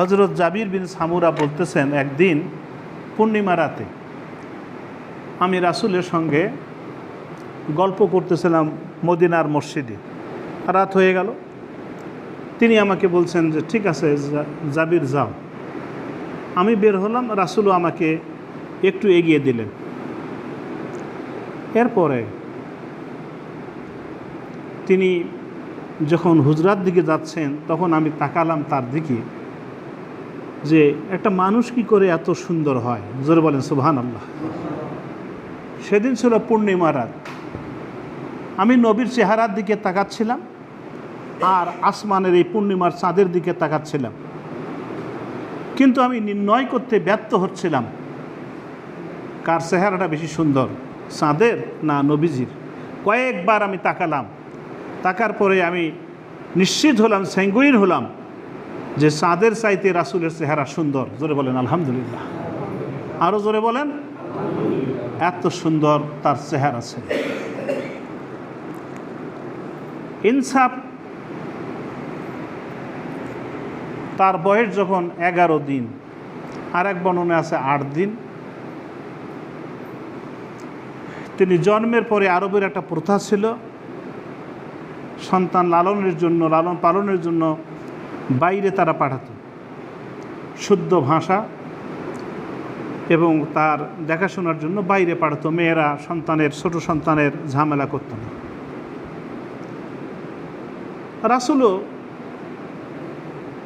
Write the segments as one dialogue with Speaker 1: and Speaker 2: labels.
Speaker 1: হজরত জাবির বিন সামুরা বলতেছেন, একদিন পূর্ণিমা রাতে আমি রাসুলের সঙ্গে গল্প করতেছিলাম মদিনার মসজিদে। রাত হয়ে গেল। তিনি আমাকে বলছেন যে, ঠিক আছে জাবির যাও। আমি বের হলাম, রাসুলও আমাকে একটু এগিয়ে দিলেন। এরপরে তিনি যখন হুজরাত দিকে যাচ্ছেন, তখন আমি তাকালাম তার দিকে। যে একটা মানুষ কি করে এত সুন্দর হয়? জোরে বলেন সুবহান আল্লাহ সেদিন ছিল পূর্ণিমা রাত। আমি নবীর চেহারার দিকে তাকাচ্ছিলাম আর আসমানের এই পূর্ণিমার চাঁদের দিকে তাকাচ্ছিলাম। কিন্তু আমি নির্ণয় করতে ব্যর্থ হচ্ছিলাম। কার চেহারাটা বেশি সুন্দর, চাঁদের না নবীজির? কয়েকবার আমি তাকালাম। তাকার পরে আমি নিশ্চিত হলাম স্যাঙ্গুইন হলাম। যে চাঁদের চাইতে রাসুলের চেহারা সুন্দর, জোরে বলেন আলহামদুলিল্লাহ। আরও জোরে বলেন, এত সুন্দর তার চেহারা ছিল ইনসাফ তার বয়স যখন এগারো দিন, আর এক বর্ণনে আছে আট দিন। তিনি জন্মের পরে আরবের একটা প্রথা ছিল, সন্তান লালনের জন্য, লালন পালনের জন্য বাইরে তারা পাঠাতো। শুদ্ধ ভাষা এবং তার দেখাশোনার জন্য বাইরে পাঠাতো। মেয়েরা সন্তানের, ছোট সন্তানের ঝামেলা করতো না। রাসুলও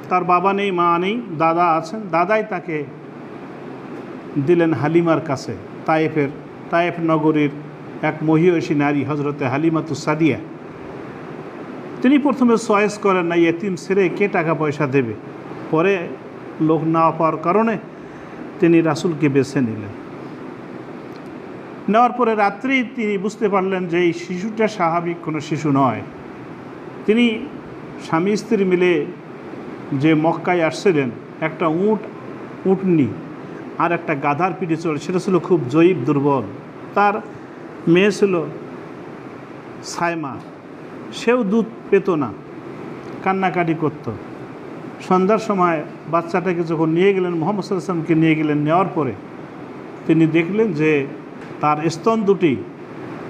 Speaker 1: তার বাবা নেই, মা নেই, দাদা আছেন। দাদাই তাকে দিলেন হালিমার কাছে, তায়েফের, তায়েফ নগরীর এক মহিয়সী নারী হজরতে হালিমাতু সাদিয়া। তিনি প্রথমে চয়েস করেন না, এতিম ছেড়ে কে টাকা পয়সা দেবে? পরে লোক না পাওয়ার কারণে তিনি রাসুলকে বেছে নিলেন। নেওয়ার পরে রাত্রেই তিনি বুঝতে পারলেন যে এই শিশুটা স্বাভাবিক কোনো শিশু নয়। তিনি স্বামী স্ত্রী মিলে যে মক্কায় আসছিলেন, একটা উঁট, উটনি আর একটা গাধার পিঠে চড়ে, সেটা ছিল খুব জয়ীব, দুর্বল। তার মেয়ে ছিল সাইমা। সেও দুধ পেত না। কান্নাকাটি করত। সন্ধ্যার সময় বাচ্চাটাকে যখন নিয়ে গেলেন, মোহাম্মদ সাল্লামকে নিয়ে গেলেন, নেওয়ার পরে তিনি দেখলেন যে তার স্তন দুটি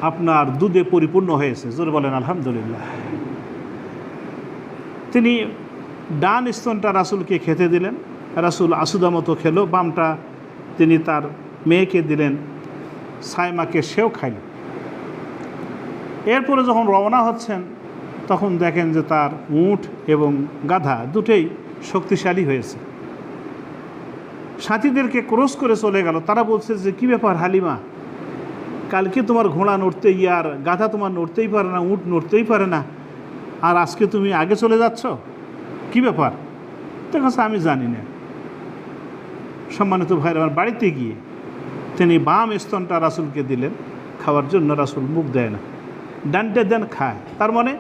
Speaker 1: আপনার দুধে পরিপূর্ণ হয়েছে। জোরে বলেন, আলহামদুলিল্লাহ। তিনি ডান স্তনটা রাসুলকে খেতে দিলেন। রাসুল আসুদা মতো খেলো, বামটা তিনি তার মেয়েকে দিলেন, সাইমাকে সেও খাইল। এরপরে যখন রওনা হচ্ছেন, তখন দেখেন যে তার উঁট এবং গাধা দুটোই শক্তিশালী হয়েছে। সাথীদেরকে ক্রস করে চলে গেল। তারা বলছে যে, কী ব্যাপার হালিমা? কালকে তোমার ঘোড়া নড়তে আর গাধা তোমার নড়তেই পারে না, উঁট নড়তেই পারে না। আর আজকে তুমি আগে চলে যাচ্ছ? কি ব্যাপার? তো কাছে আমি জানি না। সম্মানিত ভাইয়ের আমার বাড়িতে গিয়ে তিনি বাম স্তনটা রাসুলকে দিলেন। খাওয়ার জন্য রাসুল মুখ দেয় না। ডানটে দেন খায়। তার মানে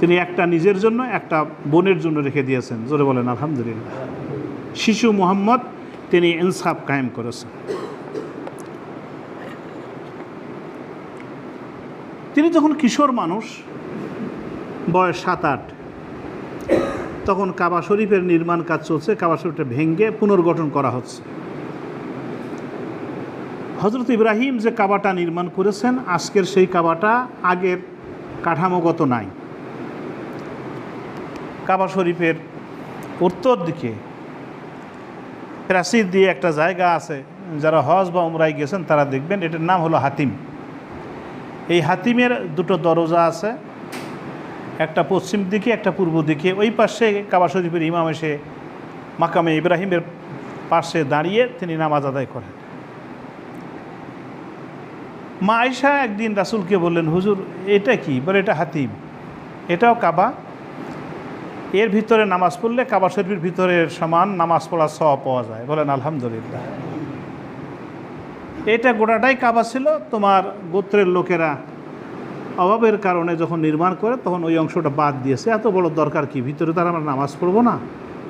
Speaker 1: তিনি একটা নিজের জন্য, একটা বোনের জন্য রেখে দিয়েছেন। জোরে বলেন, আলহামদুলিল্লাহ। শিশু মোহাম্মদ, তিনি ইনসাফ কায়েম করেছেন। তিনি যখন কিশোর মানুষ, বয়স সাত আট, তখন কাবা শরীফের নির্মাণ কাজ চলছে, কাবা শরীফটা ভেঙ্গে পুনর্গঠন করা হচ্ছে। হজরত ইব্রাহিম যে কাবাটা নির্মাণ করেছেন, আজকের সেই কাবাটা আগের কাঠামোগত নাই। কাবা শরীফের উত্তর দিকে প্রাচীর দিয়ে একটা জায়গা আছে, যারা হজ বা উমরাই গেছেন তারা দেখবেন, এটার নাম হলো হাতিম। এই হাতিমের দুটো দরজা আছে, একটা পশ্চিম দিকে, একটা পূর্ব দিকে। ওই পাশে কাবা শরীফের ইমাম এসে মাকামে ইব্রাহিমের পাশে দাঁড়িয়ে তিনি নামাজ আদায় করেন। মা আয়সা একদিন রাসুলকে বললেন, হুজুর, এটা কি? বলে, এটা হাতিম। এটাও কাবা। এর ভিতরে নামাজ পড়লে কাবা শরীফের ভিতরে সমান নামাজ পড়ার সহ পাওয়া যায়। বলেন, আলহামদুলিল্লাহ। এটা গোটাটাই কাবা ছিল। তোমার গোত্রের লোকেরা অভাবের কারণে যখন নির্মাণ করে, তখন ওই অংশটা বাদ দিয়েছে। এত বড় দরকার কি? ভিতরে তারা আমরা নামাজ পড়ব না।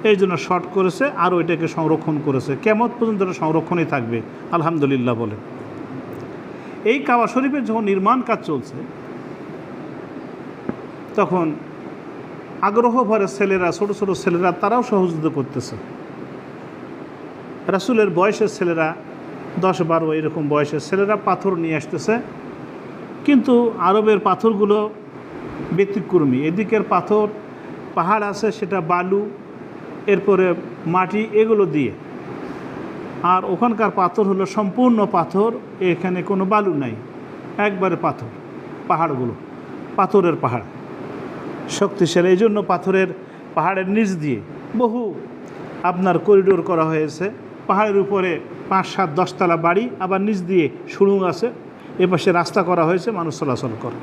Speaker 1: এই জন্য শর্ট করেছে আর ওইটাকে সংরক্ষণ করেছে। কেমন পর্যন্ত সংরক্ষণই থাকবে। আলহামদুলিল্লাহ বলে এই কাবা শরীফের যখন নির্মাণ কাজ চলছে, তখন আগ্রহ ভরে ছেলেরা, ছোট ছোট ছেলেরা, তারাও সহযোগিতা করতেছে। রাসুলের বয়সের ছেলেরা, দশ বারো এরকম বয়সের ছেলেরা পাথর নিয়ে আসতেছে। কিন্তু আরবের পাথরগুলো ব্যতিক্রমী। এদিকের পাথর, পাহাড় আছে, সেটা বালু, এরপরে মাটি, এগুলো দিয়ে। আর ওখানকার পাথর হলো সম্পূর্ণ পাথর, এখানে কোনো বালু নাই, একবারে পাথর, পাহাড়গুলো, পাথরের পাহাড়। শক্তিশালী, এই জন্য পাথরের পাহাড়ের নিচ দিয়ে বহু আপনার করিডোর করা হয়েছে। পাহাড়ের উপরে পাঁচ সাত দশতলা বাড়ি, আবার নিচ দিয়ে সুড়ুং আছে, এপাশে রাস্তা করা হয়েছে, মানুষ চলাচল করে।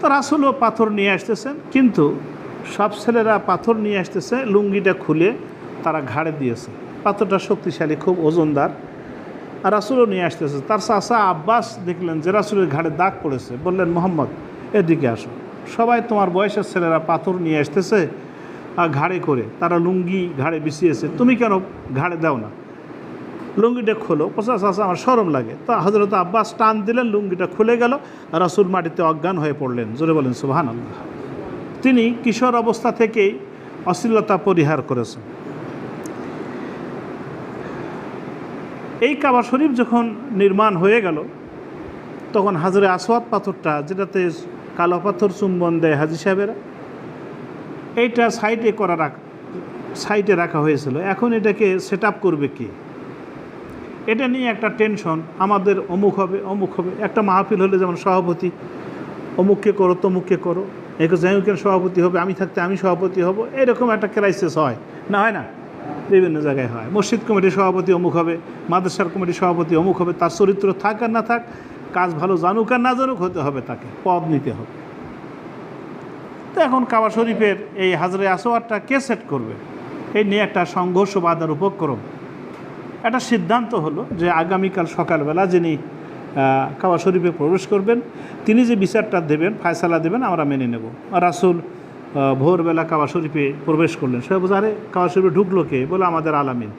Speaker 1: তো রাসুলও পাথর নিয়ে আসতেছেন, কিন্তু সব ছেলেরা পাথর নিয়ে আসতেছে, লুঙ্গিটা খুলে তারা ঘাড়ে দিয়েছে। পাথরটা শক্তিশালী, খুব ওজনদার। আর রাসুলও নিয়ে আসতেছে। তার চাষা আব্বাস দেখলেন যে রাসুলের ঘাড়ে দাগ পড়েছে। বললেন, মোহাম্মদ, এদিকে আসো। সবাই তোমার বয়সের ছেলেরা পাথর নিয়ে আসতেছে আর ঘাড়ে করে। তারা লুঙ্গি ঘাড়ে বিছিয়েছে। তুমি কেন ঘাড়ে দাও না? লুঙ্গিটা খোলো। পচাশ আসা আমার সরম লাগে। তা হজরত আব্বাস টান দিলেন, লুঙ্গিটা খুলে গেল। রাসুল মাটিতে অজ্ঞান হয়ে পড়লেন। জোরে বলেন সুবাহান আল্লাহ তিনি কিশোর অবস্থা থেকেই অশ্লীলতা পরিহার করেছেন। এই কাবা শরীফ যখন নির্মাণ হয়ে গেল, তখন হাজরে আসওয়াদ পাথরটা, যেটাতে কালো পাথর চুম্বন দেয় হাজি সাহেবেরা, এইটা সাইডে করা রাখ, সাইডে রাখা হয়েছিল। এখন এটাকে সেট আপ করবে কি? এটা নিয়ে একটা টেনশন আমাদের অমুক হবে অমুক হবে। একটা মাহফিল হলে যেমন সভাপতি, অমুককে করো, তমুককে করো। একে জায়ুকের সভাপতি হবে, আমি থাকতে আমি সভাপতি হব। এরকম একটা ক্রাইসিস হয়। না হয় না? বিভিন্ন জায়গায় হয়। মসজিদ কমিটির সভাপতি অমুক হবে, মাদ্রাসার কমিটির সভাপতি অমুক হবে, তার চরিত্র থাক আর না থাক, কাজ ভালো জানুক আর না জানুক, হতে হবে তাকে, পদ নিতে হবে। তো এখন কাবা শরীফের এই হাজরে আসোয়ারটা কে সেট করবে? এই নিয়ে একটা সংঘর্ষ বাধার উপক্রম। একটা সিদ্ধান্ত হলো যে আগামীকাল সকালবেলা যিনি কাবা শরীফে প্রবেশ করবেন, তিনি যে বিচারটা দেবেন, ফায়সালা দেবেন, আমরা মেনে নেব। রাসুল ভোরবেলা কাবা শরীফে প্রবেশ করলেন। সবাই আরে, কাবা শরীফে ঢুকলো কে? বলে, আমাদের আলামিন।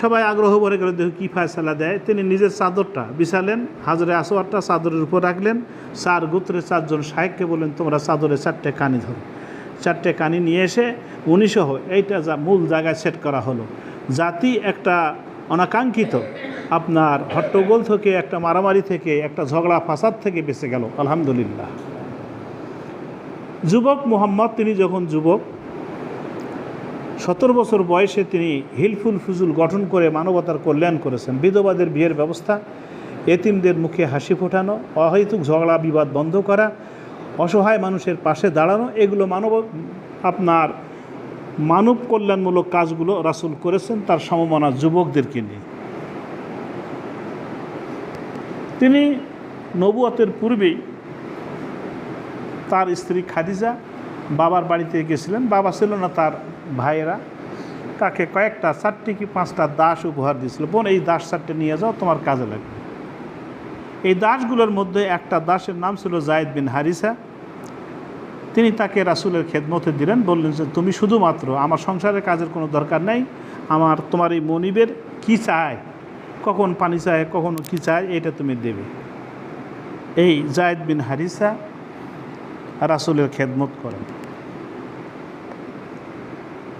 Speaker 1: সবাই আগ্রহ ভরে গেল, দেখো কী ফায়সালা দেয়। তিনি নিজের চাদরটা বিছালেন, হাজরে আসোয়ারটা চাদরের উপর রাখলেন। চার গোত্রের চারজন শাহেককে বললেন, তোমরা চাদরে চারটে কানি ধরো। চারটে কানি নিয়ে এসে উনিশহ এইটা যা মূল জায়গায় সেট করা হলো। জাতি একটা অনাকাঙ্ক্ষিত, আপনার হট্টগোল থেকে, একটা মারামারি থেকে, একটা ঝগড়া ফাসাদ থেকে বেঁচে গেল। আলহামদুলিল্লাহ। যুবক মোহাম্মদ, তিনি যখন যুবক, সতেরো বছর বয়সে তিনি হিলফুল ফুজুল গঠন করে মানবতার কল্যাণ করেছেন। বিধবাদের বিয়ের ব্যবস্থা, এতিমদের মুখে হাসি ফোটানো, অহৈতুক ঝগড়া, বিবাদ বন্ধ করা, অসহায় মানুষের পাশে দাঁড়ানো, এগুলো মানব, আপনার মানব কল্যাণমূলক কাজগুলো রাসুল করেছেন তার সমমনা যুবকদেরকে নিয়ে। তিনি নবুয়তের পূর্বেই তার স্ত্রী খাদিজা বাবার বাড়িতে গেছিলেন। বাবা ছিল না তার ভাইয়েরা। তাকে কয়েকটা, চারটি কি পাঁচটা দাস উপহার দিয়েছিল। বোন, এই দাস চারটে নিয়ে যাও, তোমার কাজে লাগবে। এই দাসগুলোর মধ্যে একটা দাসের নাম ছিল জায়দ বিন হারিসা। তিনি তাকে রাসুলের খেদমতে দিলেন, বললেন যে, তুমি শুধুমাত্র আমার সংসারের কাজের কোনো দরকার নেই। আমার, তোমার এই মনিবের কি চায়? কখন পানি চায়, কখন কি চায়, এটা তুমি দেবে। এই জায়দ বিন হারিসা রাসুলের খেদমত করেন।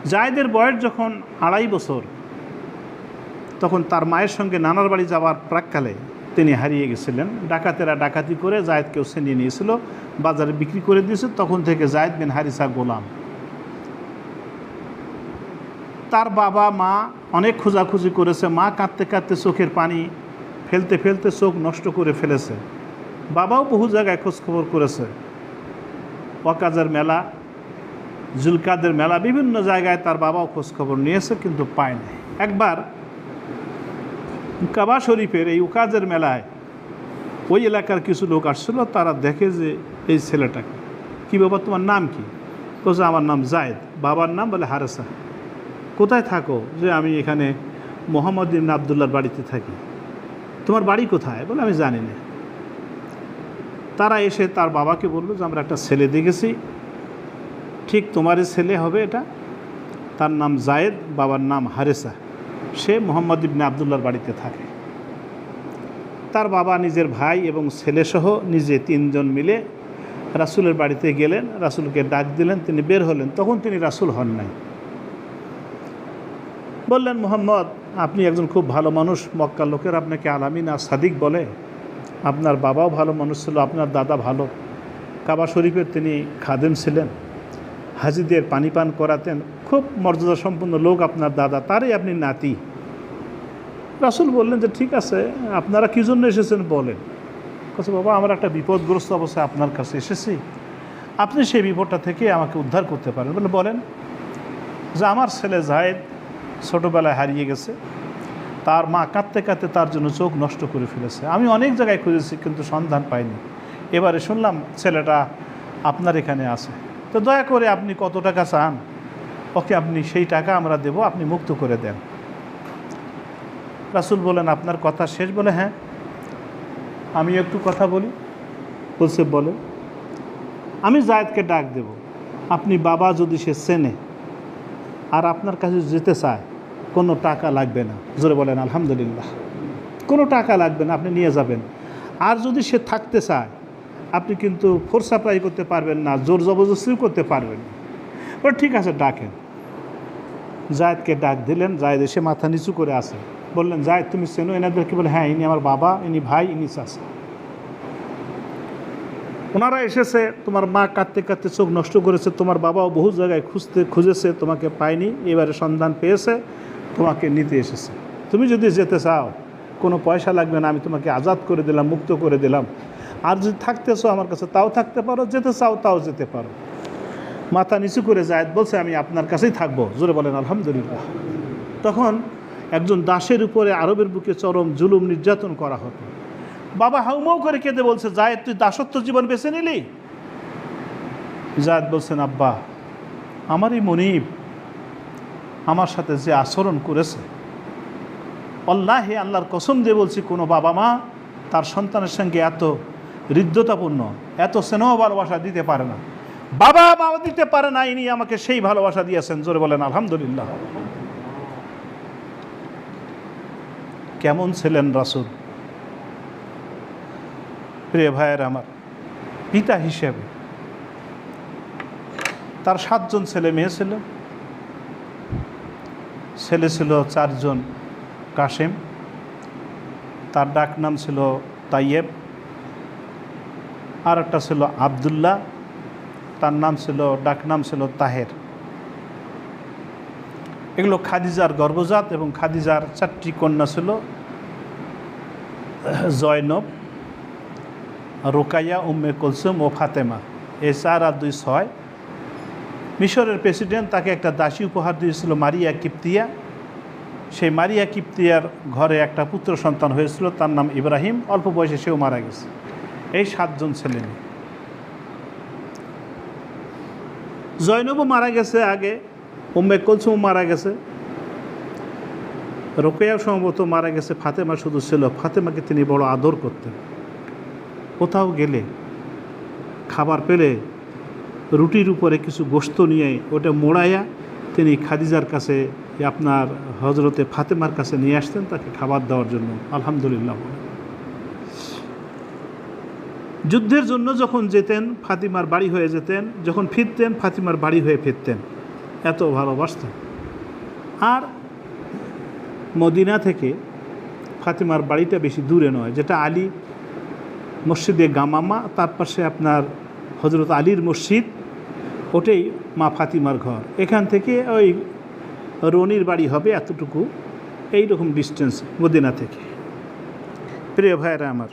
Speaker 1: জায়দের বয়স যখন আড়াই বছর, তখন তার মায়ের সঙ্গে নানার বাড়ি যাওয়ার প্রাককালে তিনি হারিয়ে গেছিলেন। ডাকাতেরা ডাকাতি করে জায়দকেও ছিনিয়ে নিয়েছিল, বাজারে বিক্রি করে দিয়েছে, তখন থেকে জায়দ বিন হারিসা গোলাম। তার বাবা, মা অনেক খোঁজাখুঁজি করেছে, মা কাঁদতে কাঁদতে চোখের পানি ফেলতে ফেলতে চোখ নষ্ট করে ফেলেছে। বাবাও বহু জায়গায় খোঁজখবর করেছে। ওয়াকাজের মেলা, জুলকাদের মেলা, বিভিন্ন জায়গায় তার বাবাও খোঁজখবর নিয়েছে, কিন্তু পায় নাই। একবার কাবা শরীফের এই উকাজের মেলায় ওই এলাকার কিছু লোক আসছিল, তারা দেখে যে এই ছেলেটাকে কি? বাবা, তোমার নাম কি? বলছে আমার নাম জায়দ। বাবার নাম বলে হারেসা। কোথায় থাকো? যে আমি এখানে মোহাম্মদ ইবনে আবদুল্লার বাড়িতে থাকি। তোমার বাড়ি কোথায়? বলে, আমি জানি না। তারা এসে তার বাবাকে বলল যে, আমরা একটা ছেলে দেখেছি। ঠিক তোমারই ছেলে হবে এটা। তার নাম জায়েদ, বাবার নাম হারেসা। সে মোহাম্মদ ইবনে আবদুল্লার বাড়িতে থাকে। তার বাবা নিজের ভাই এবং ছেলেসহ নিজে তিনজন মিলে রাসুলের বাড়িতে গেলেন। রাসুলকে ডাক দিলেন, তিনি বের হলেন। তখন তিনি রাসুল হন নাই। বললেন, মোহাম্মদ, আপনি একজন খুব ভালো মানুষ। মক্কার লোকের আপনাকে আলামিন আর সাদিক বলে। আপনার বাবাও ভালো মানুষ ছিল, আপনার দাদা ভালো। কাবা শরীফের তিনি খাদেম ছিলেন। হাজিদের পানি পান করাতেন। খুব মর্যাদা সম্পন্ন লোক আপনার দাদা, তারই আপনি নাতি। রাসুল বললেন যে, ঠিক আছে, আপনারা কী জন্য এসেছেন বলেন? কাছে বাবা, আমরা একটা বিপদগ্রস্ত অবস্থায় আপনার কাছে এসেছি। আপনি সেই বিপদটা থেকে আমাকে উদ্ধার করতে পারেন। বলে বলেন যে, আমার ছেলে জাহেদ ছোটোবেলায় হারিয়ে গেছে। তার মা কাঁদতে কাঁদতে তার জন্য চোখ নষ্ট করে ফেলেছে। আমি অনেক জায়গায় খুঁজেছি, কিন্তু সন্ধান পাইনি। এবারে শুনলাম ছেলেটা আপনার এখানে আছে। তো দয়া করে আপনি কত টাকা চান? ওকে আপনি সেই টাকা আমরা দেব, আপনি মুক্ত করে দেন। রাসুল বলেন, আপনার কথা শেষ বলে হ্যাঁ। আমি একটু কথা বলি। বলছে বলে আমি জায়দকে ডাক দেব। আপনি বাবা যদি সে চেনে আর আপনার কাছে যেতে চায় কোনো টাকা লাগবে না। জোরে বলেন, আলহামদুলিল্লাহ। কোনো টাকা লাগবে না, আপনি নিয়ে যাবেন। আর যদি সে থাকতে চায়, আপনি কিন্তু ফোর্স সাপ্লাই করতে পারবেন না, জোর জবরদস্তিও করতে পারবেন। না ঠিক আছে, ডাকেন। জায়দকে ডাক দিলেন, জায়দ এসে মাথা নিচু করে আসে বললেন, জায়দ, তুমি চেনো এনাদেরকে? বলে হ্যাঁ ইনি আমার বাবা, ইনি ভাই, ইনি চাষা ওনারা এসেছে, তোমার মা কাঁদতে কাঁদতে চোখ নষ্ট করেছে, তোমার বাবাও বহু জায়গায় খুঁজতে খুঁজেছে, তোমাকে পায়নি। এবারে সন্ধান পেয়েছে। তোমাকে নিতে এসেছে। তুমি যদি যেতে চাও, কোনো পয়সা লাগবে না, আমি তোমাকে আজাদ করে দিলাম, মুক্ত করে দিলাম। আর যদি থাকতে থাকতেছো আমার কাছে, তাও থাকতে পারো, যেতে চাও তাও যেতে পারো। মাথা নিচু করে যায় বলছে, আমি আপনার কাছেই থাকব। জোরে বলেন, আলহামদুলিল্লাহ। তখন একজন দাসের উপরে আরবের বুকে চরম জুলুম নির্যাতন করা হতো। বাবা হাউমাউ করে কেঁদে বলছে, জায়দ, তুই দাসত্ব জীবন বেছে নিলি? জায়দ বলছেন, আব্বা, আমারই মনিব আমার সাথে যে আচরণ করেছে। অল্লাহে আল্লাহর কসম দিয়ে বলছি, কোনো বাবা মা তার সন্তানের সঙ্গে এত হৃদ্যতাপূর্ণ, এত স্নেহ ভালোবাসা দিতে পারে না। বাবা বাবা দিতে পারে না, ইনি আমাকে সেই ভালোবাসা দিয়েছেন। জোরে বলেন, আলহামদুলিল্লাহ। কেমন ছিলেন রাসুল? প্রিয় ভাইয়ের আমার, পিতা হিসেবে তার সাতজন ছেলে মেয়ে ছিল। ছেলে ছিল চারজন কাশেম তার ডাক নাম ছিল তাইয়েব। আর একটা ছিল আবদুল্লাহ। তার নাম ছিল, ডাক নাম ছিল তাহের। এগুলো খাদিজার গর্ভজাত এবং খাদিজার চারটি কন্যা ছিল, জয়নব, রোকাইয়া, উম্মে কুলসুম ও ফাতেমা। এই চার আর দুই ছয়। মিশরের প্রেসিডেন্ট তাকে একটা দাসী উপহার দিয়েছিল, মারিয়া কিপ্তিয়া। সেই মারিয়া কিপ্তিয়ার ঘরে একটা পুত্র সন্তান হয়েছিল, তার নাম ইব্রাহিম। অল্প বয়সে সেও মারা গেছে। এই সাতজন ছেলে জয়নবও মারা গেছে আগে, উম্মে কুলসুম মারা গেছে। রোকেয়াও সম্ভবত মারা গেছে। ফাতেমা শুধু ছিল। ফাতেমাকে তিনি বড় আদর করতেন। কোথাও গেলে, খাবার পেলে রুটির উপরে কিছু গোস্ত নিয়ে ওটা মোড়াইয়া তিনি খাদিজার কাছে আপনার হজরতে ফাতেমার কাছে নিয়ে আসতেন তাকে খাবার দেওয়ার জন্য। আলহামদুলিল্লাহ। যুদ্ধের জন্য যখন যেতেন, ফাতিমার বাড়ি হয়ে যেতেন, যখন ফিরতেন, ফাতিমার বাড়ি হয়ে ফিরতেন। এত ভালোবাসতেন আর মদিনা থেকে ফাতিমার বাড়িটা বেশি দূরে নয়, যেটা আলী মসজিদে গামামা, তার পাশে আপনার হজরত আলীর মসজিদ ওটাই মা ফাতিমার ঘর। এখান থেকে ওই রনির বাড়ি হবে এতটুকু। এই রকম ডিস্টেন্স মদিনা থেকে। প্রিয় ভাইয়েরা আমার,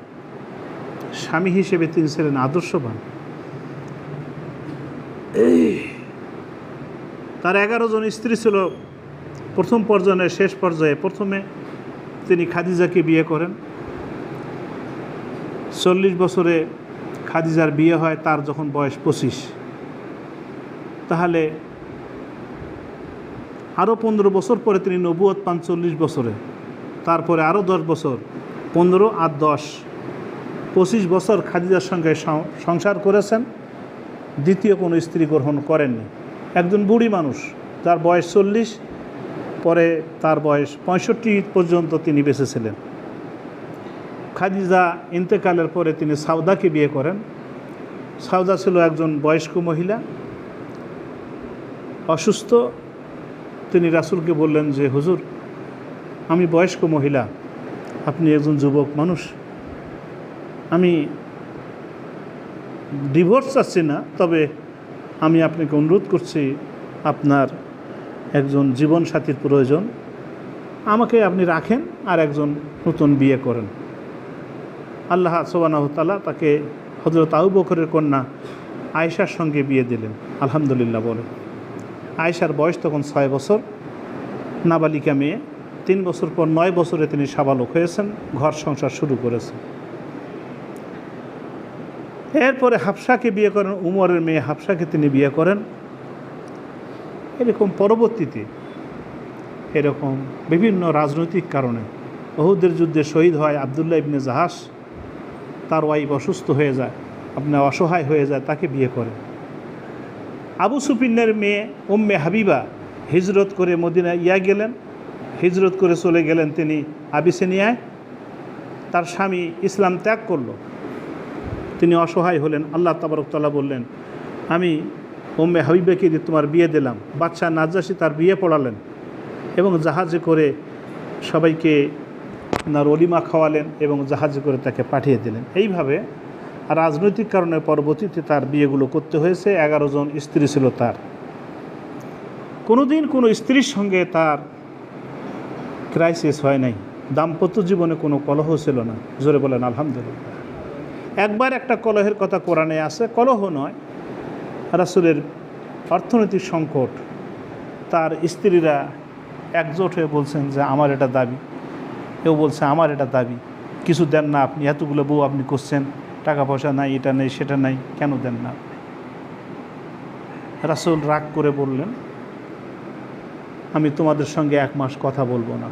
Speaker 1: স্বামী হিসেবে তিনি ছিলেন আদর্শবান। তার এগারো জন স্ত্রী ছিল। প্রথম পর্যায়ে, শেষ পর্যায়ে। প্রথমে তিনি খাদিজাকে বিয়ে করেন। চল্লিশ বছরে খাদিজার বিয়ে হয়, তার যখন বয়স পঁচিশ। তাহলে আরও পনেরো বছর পরে তিনি নবুয়ত পান চল্লিশ বছরে। তারপরে আরও দশ বছর, পনেরো আর দশ। পঁচিশ বছর খাদিজার সঙ্গে সংসার করেছেন, দ্বিতীয় কোনো স্ত্রী গ্রহণ করেননি। একজন বুড়ি মানুষ, তার বয়স চল্লিশ, পরে তার বয়স পঁয়ষট্টি পর্যন্ত তিনি বেঁচেছিলেন। খাদিজা ইন্তেকালের পরে তিনি সাউদাকে বিয়ে করেন। সাউদা ছিল একজন বয়স্ক মহিলা অসুস্থ, তিনি রাসুলকে বললেন যে, হুজুর, আমি বয়স্ক মহিলা, আপনি একজন যুবক মানুষ। আমি ডিভোর্স চাচ্ছি না, তবে আমি আপনাকে অনুরোধ করছি, আপনার একজন জীবনসাথীর প্রয়োজন। আমাকে আপনি রাখেন আর একজন নতুন বিয়ে করেন। আল্লাহ সোবানাহতালা তাকে হজরত আবু বকরের কন্যা আয়েশার সঙ্গে বিয়ে দিলেন। আলহামদুলিল্লাহ বলে আয়েশার বয়স তখন ছয় বছর। নাবালিকা মেয়ে। তিন বছর পর নয় বছরে তিনি সাবালক হয়েছেন, ঘর সংসার শুরু করেছেন। এরপরে হাফসাকে বিয়ে করেন, উমরের মেয়ে হাফসাকে তিনি বিয়ে করেন। এরকম পরবর্তীতে এরকম বিভিন্ন রাজনৈতিক কারণে বহুদের যুদ্ধে শহীদ হয় আবদুল্লাহ ইবনে জাহাস তার ওয়াইফ অসুস্থ হয়ে যায় আপনার অসহায় হয়ে যায়, তাকে বিয়ে করে আবু সুফিনের মেয়ে উম্মে হাবিবা হিজরত করে মদিনা ইয়া গেলেন। হিজরত করে চলে গেলেন তিনি আবিসেনিয়ায়। তার স্বামী ইসলাম ত্যাগ করল। তিনি অসহায় হলেন। আল্লাহ তাবারকতাল্লাহ বললেন, আমি উম্মে হাবিবাকে দিয়ে তোমার বিয়ে দিলাম বাচ্চা নাজাসি তার বিয়ে পড়ালেন এবং জাহাজে করে সবাইকে আপনার অলিমা খাওয়ালেন এবং জাহাজে করে তাকে পাঠিয়ে দিলেন। এইভাবে রাজনৈতিক কারণে পরবর্তীতে তার বিয়েগুলো করতে হয়েছে, এগারো জন স্ত্রী ছিল তার। কোনোদিন কোনো স্ত্রীর সঙ্গে তার ক্রাইসিস হয় নাই। দাম্পত্য জীবনে কোনো কলহ ছিল না। জোরে বলেন, আলহামদুলিল্লাহ। একবার একটা কলহের কথা কোরআনে আছে, কলহ নয়, রাসুলের অর্থনৈতিক সংকট। তার স্ত্রীরা একজোট হয়ে বলছেন যে, আমার এটা দাবি। কেউ বলছে, আমার এটা দাবি। কিছু দেন না আপনি, এতগুলো বউ আপনি করছেন। টাকা পয়সা নাই, এটা নেই, সেটা নাই, কেন দেন না রাসুল রাগ করে বললেন, আমি তোমাদের সঙ্গে এক মাস কথা বলব না।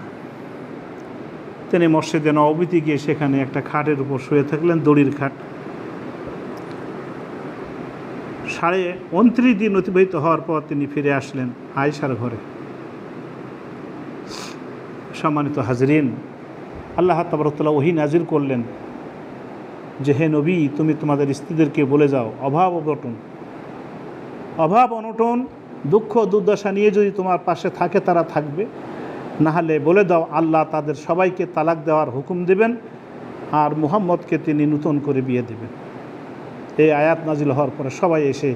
Speaker 1: তিনি মসজিদে নবীতে গিয়ে সেখানে একটা খাটের উপর শুয়ে থাকলেন, দড়ির খাট। সাড়ে উনত্রিশ দিন অতিবাহিত হওয়ার পর তিনি ফিরে আসলেন আয়সার ঘরে। সম্মানিত হাজরিন, আল্লাহ তাবরতলা ওহি নাজির করলেন। যে হে নবী, তুমি তোমাদের স্ত্রীদেরকে বলে যাও, অভাব অবটন অভাব অনটন, দুঃখ দুর্দশা নিয়ে যদি তোমার পাশে থাকে, তারা থাকবে। নাহলে বলে দাও, আল্লাহ তাদের সবাইকে তালাক দেওয়ার হুকুম দেবেন আর মুহাম্মদকে তিনি নূতন করে বিয়ে দেবেন। এই আয়াত নাজিল হওয়ার পরে সবাই এসে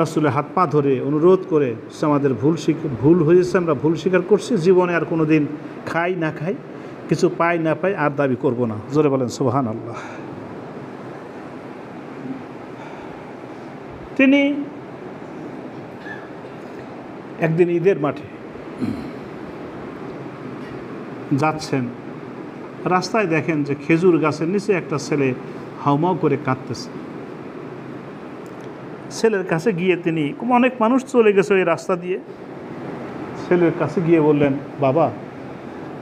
Speaker 1: রাসুলের হাত পা ধরে অনুরোধ করে, সে আমাদের ভুল ভুল হয়েছে, আমরা ভুল স্বীকার করছি, জীবনে আর কোনো দিন খাই না খাই, কিছু পাই না পাই, আর দাবি করব না। জোরে বলেন সোহান আল্লাহ তিনি একদিন ঈদের মাঠে যাচ্ছেন, রাস্তায় দেখেন যে খেজুর গাছের নিচে একটা ছেলে হাউমাউ করে কাঁদতেছে। ছেলের কাছে গিয়ে তিনি অনেক মানুষ চলে গেছে ওই রাস্তা দিয়ে। ছেলের কাছে গিয়ে বললেন, বাবা,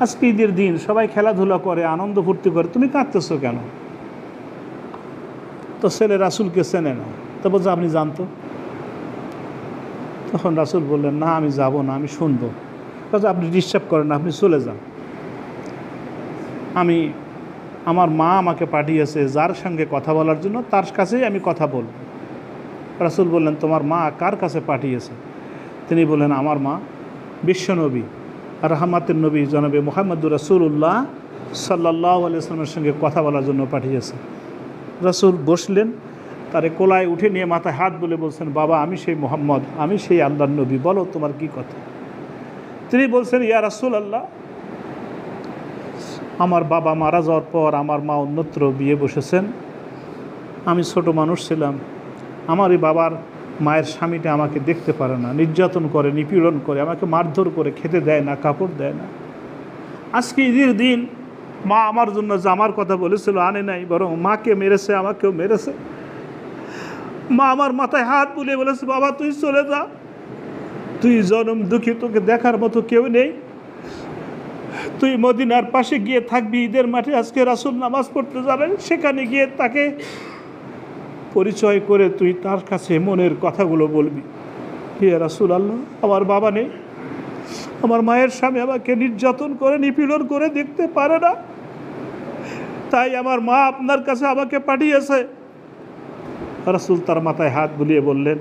Speaker 1: আজকে ঈদের দিন সবাই খেলাধুলা করে, আনন্দ ফুর্তি করে, তুমি কাঁদতেছো কেন? তো ছেলে রাসুলকে চেনে না। তো বলছে, আপনি জানতো? তখন রাসুল বললেন, না, আমি যাব না, আমি শুনব। কাজে আপনি ডিস্টার্ব করেন আপনি চলে যান। আমি, আমার মা আমাকে পাঠিয়েছে যার সঙ্গে কথা বলার জন্য, তার কাছেই আমি কথা বলব। রাসুল বললেন, তোমার মা কার কাছে পাঠিয়েছে? তিনি বললেন, আমার মা বিশ্বনবী রাহমাতের নবী জনাবে মোহাম্মদুর রাসুল্লাহ সাল্লাহ আলিয়াল্লামের সঙ্গে কথা বলার জন্য পাঠিয়েছে। রাসুল বসলেন তারে কোলায় উঠে নিয়ে মাথায় হাত বলে বলছেন, বাবা, আমি সেই মোহাম্মদ, আমি সেই আল্লাহর নবী, বলো তোমার কি কথা? তিনি বলছেন, ইয়া রাসুল আল্লাহ আমার বাবা মারা যাওয়ার পর আমার মা অন্যত্র বিয়ে বসেছেন। আমি ছোট মানুষ ছিলাম। আমার এই বাবার মায়ের স্বামীটা আমাকে দেখতে পারে না, নির্যাতন করে, নিপীড়ন করে, আমাকে মারধর করে, খেতে দেয় না, কাপড় দেয় না। আজকে ঈদের দিন মা আমার জন্য জামার কথা বলেছিল, আনে নাই, বরং মাকে মেরেছে, আমাকেও মেরেছে। মা আমার মাথায় হাত বুলিয়ে বলেছে, বাবা, তুই চলে যা। তুই জনম দুঃখী, তোকে দেখার মতো কেউ নেই। তুই মদিনার পাশে গিয়ে থাকবি, ঈদের মাঠে আজকে রাসুল নামাজ পড়তে যাবেন। সেখানে গিয়ে তাকে পরিচয় করে তুই তার কাছে মনের কথাগুলো বলবি। হে রাসুল আল্লাহ আমার বাবা নেই। আমার মায়ের স্বামী আমাকে নির্যাতন করে, নিপীড়ন করে দেখতে পারে না। তাই আমার মা আপনার কাছে আমাকে পাঠিয়েছে। রাসুল তার মাথায় হাত বুলিয়ে বললেন,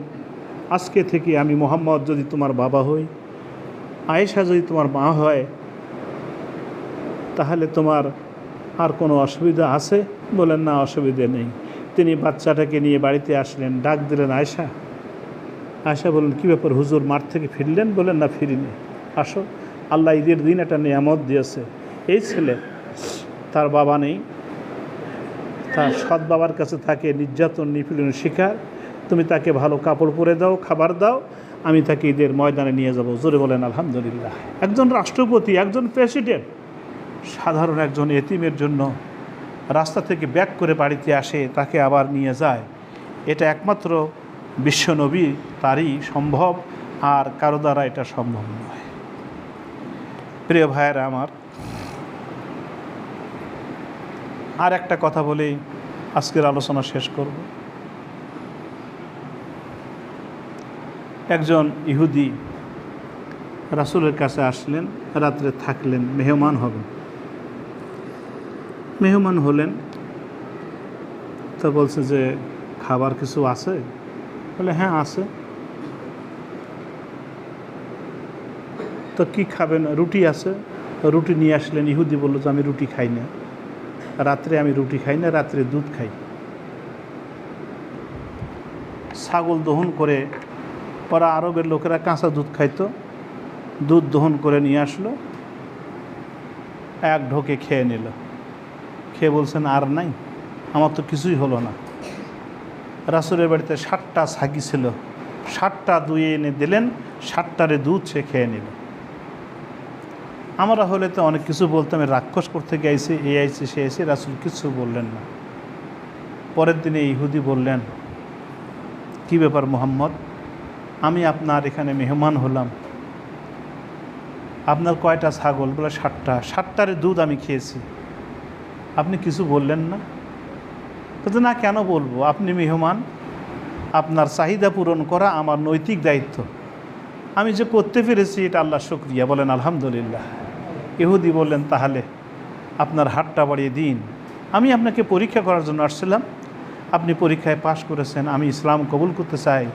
Speaker 1: আজকে থেকে আমি মোহাম্মদ যদি তোমার বাবা হই, আয়েশা যদি তোমার মা হয়, তাহলে তোমার আর কোনো অসুবিধা আছে? বলেন, না, অসুবিধে নেই। তিনি বাচ্চাটাকে নিয়ে বাড়িতে আসলেন, ডাক দিলেন আয়সা আয়সা বললেন, কী ব্যাপার হুজুর, মাঠ থেকে ফিরলেন? বলেন, না, ফিরিনি। আসো, আল্লাহ ঈদের দিন একটা নিয়ামত দিয়েছে। এই ছেলে, তার বাবা নেই তার সৎ বাবার কাছে থাকে নির্যাতন, নিপীড়নের শিকার। তুমি তাকে ভালো কাপড় পরে দাও, খাবার দাও, আমি তাকে ঈদের ময়দানে নিয়ে যাব। জোরে বলেন, আলহামদুলিল্লাহ। একজন রাষ্ট্রপতি, একজন প্রেসিডেন্ট, সাধারণ একজন এতিমের জন্য রাস্তা থেকে ব্যাক করে বাড়িতে আসে, তাকে আবার নিয়ে যায়। এটা একমাত্র বিশ্বনবী, তারই সম্ভব, আর কারও দ্বারা এটা সম্ভব নয়। প্রিয় ভাইয়েরা আমার আর একটা কথা বলেই আজকের আলোচনা শেষ করব। একজন ইহুদি রাসুলের কাছে আসলেন, রাত্রে থাকলেন, মেহমান হবেন। মেহমান হলেন, তো বলছে যে, খাবার কিছু আছে? বলে হ্যাঁ আছে। তো কি খাবেন? রুটি আছে। রুটি নিয়ে আসলেন, ইহুদি বলল যে, আমি রুটি খাই না। রাত্রে আমি রুটি খাই না, রাত্রে দুধ খাই। ছাগল দহন করে ওরা আরবের লোকেরা কাঁচা দুধ খাইতো। দুধ দহন করে নিয়ে আসলো। এক ঢোকে খেয়ে নিল। খেয়ে বলছেন, আর নাই, আমার তো কিছুই হলো না। রাসুলের বাড়িতে ষাটটা ছাগি ছিল। ষাটটা দুয়ে এনে দিলেন ষাটটারে দুধ সে খেয়ে নিল। আমরা হলে তো অনেক কিছু বলতাম রাক্ষস করতে গেছে এ আইছে, সে আইছে, রাসুল কিছু বললেন না। পরের দিনে ইহুদি বললেন, কি ব্যাপার মোহাম্মদ? আমি আপনার এখানে মেহমান হলাম। আপনার কয়টা ছাগল? বলে ষাটটা ষাটটারে দুধ আমি খেয়েছি। আপনি কিছু বললেন না? তো না, কেন বলব? আপনি মেহমান। আপনার চাহিদা পূরণ করা আমার নৈতিক দায়িত্ব। আমি যে করতে পেরেছি এটা আল্লাহ শুক্রিয়া। বলেন, আলহামদুলিল্লাহ। ইহুদি বললেন, তাহলে আপনার হাতটা বাড়িয়ে দিন। আমি আপনাকে পরীক্ষা করার জন্য আসছিলাম। আপনি পরীক্ষায় পাশ করেছেন, আমি ইসলাম কবুল করতে চাই।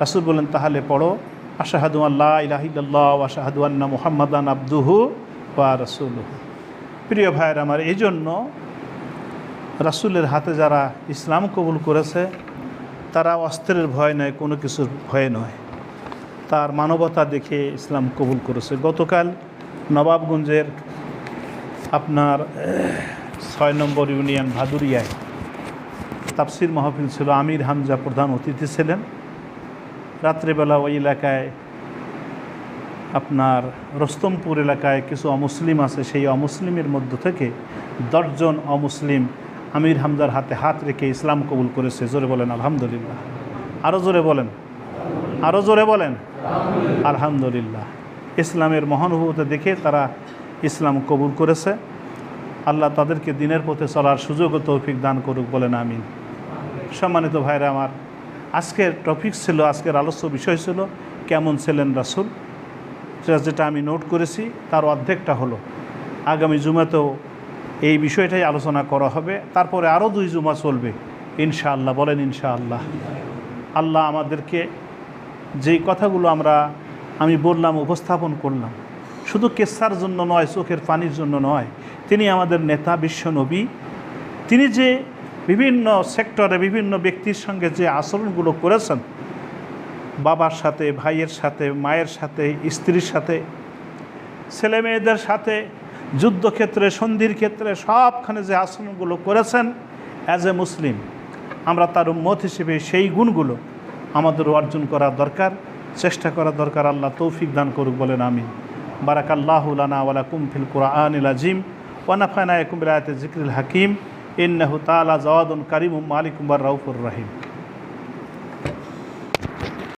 Speaker 1: রাসুল বললেন, তাহলে পড়ো। আশাহাদু আল্লাহ ইলাহিল্লাহ আশাহাদু আন্না মুহাম্মাদান আব্দুহু বা রসুলহু। প্রিয় ভাইয়ের আমার এই জন্য রাসুলের হাতে যারা ইসলাম কবুল করেছে, তারা অস্ত্রের ভয় নয়, কোনো কিছুর ভয় নয়। তার মানবতা দেখে ইসলাম কবুল করেছে। গতকাল নবাবগঞ্জের আপনার, ছয় নম্বর ইউনিয়ন ভাদুরিয়ায় তাফসির মাহফিল ছিল। আমির হামজা প্রধান অতিথি ছিলেন। রাত্রেবেলা ওই এলাকায় আপনার রস্তমপুর এলাকায় কিছু অমুসলিম আছে। সেই অমুসলিমের মধ্য থেকে দশজন অমুসলিম আমির হামজার হাতে হাত রেখে ইসলাম কবুল করেছে। জোরে বলেন, আলহামদুলিল্লাহ। আরও জোরে বলেন। আরও জোরে বলেন। আলহামদুলিল্লাহ। ইসলামের মহানুভূতি দেখে তারা ইসলাম কবুল করেছে। আল্লাহ তাদেরকে দিনের পথে চলার সুযোগ ও তৌফিক দান করুক বলেন, আমিন। সম্মানিত ভাইরা, আমার আজকের টপিক ছিল, আজকের আলোচ্য বিষয় ছিল, কেমন ছিলেন রাসুল? যেটা আমি নোট করেছি, তার অর্ধেকটা হলো, আগামী জুমাতেও এই বিষয়টাই আলোচনা করা হবে। তারপরে আরও দুই জুমা চলবে, ইনশাআল্লাহ। বলেন, ইনশাআল্লাহ। আল্লাহ আমাদেরকে যেই কথাগুলো আমরা আমি বললাম, উপস্থাপন করলাম। শুধু কেসার জন্য নয়, চোখের পানির জন্য নয়, তিনি আমাদের নেতা বিশ্বনবী তিনি যে বিভিন্ন সেক্টরে বিভিন্ন ব্যক্তির সঙ্গে যে আচরণগুলো করেছেন, বাবার সাথে, ভাইয়ের সাথে, মায়ের সাথে, স্ত্রীর সাথে ছেলে মেয়েদের সাথে, যুদ্ধক্ষেত্রে, সন্ধির ক্ষেত্রে, সবখানে যে আচরণগুলো করেছেন অ্যাজ এ মুসলিম আমরা তার উম্মত হিসেবে সেই গুণগুলো আমাদের অর্জন করা দরকার। চেষ্টা করা দরকার, আল্লাহ তৌফিক দান করুক বলেন আমি বারাক আল্লাহুলানা ওয়ালা কুমফিল কুরআন আজিম ওয়ানাফানা কুমরায়াত জিক্রিল হাকিম। ইন্নাহু তালা জওয়াদুন কারিমুম মালিকুম বার রাউফুর রাহিম।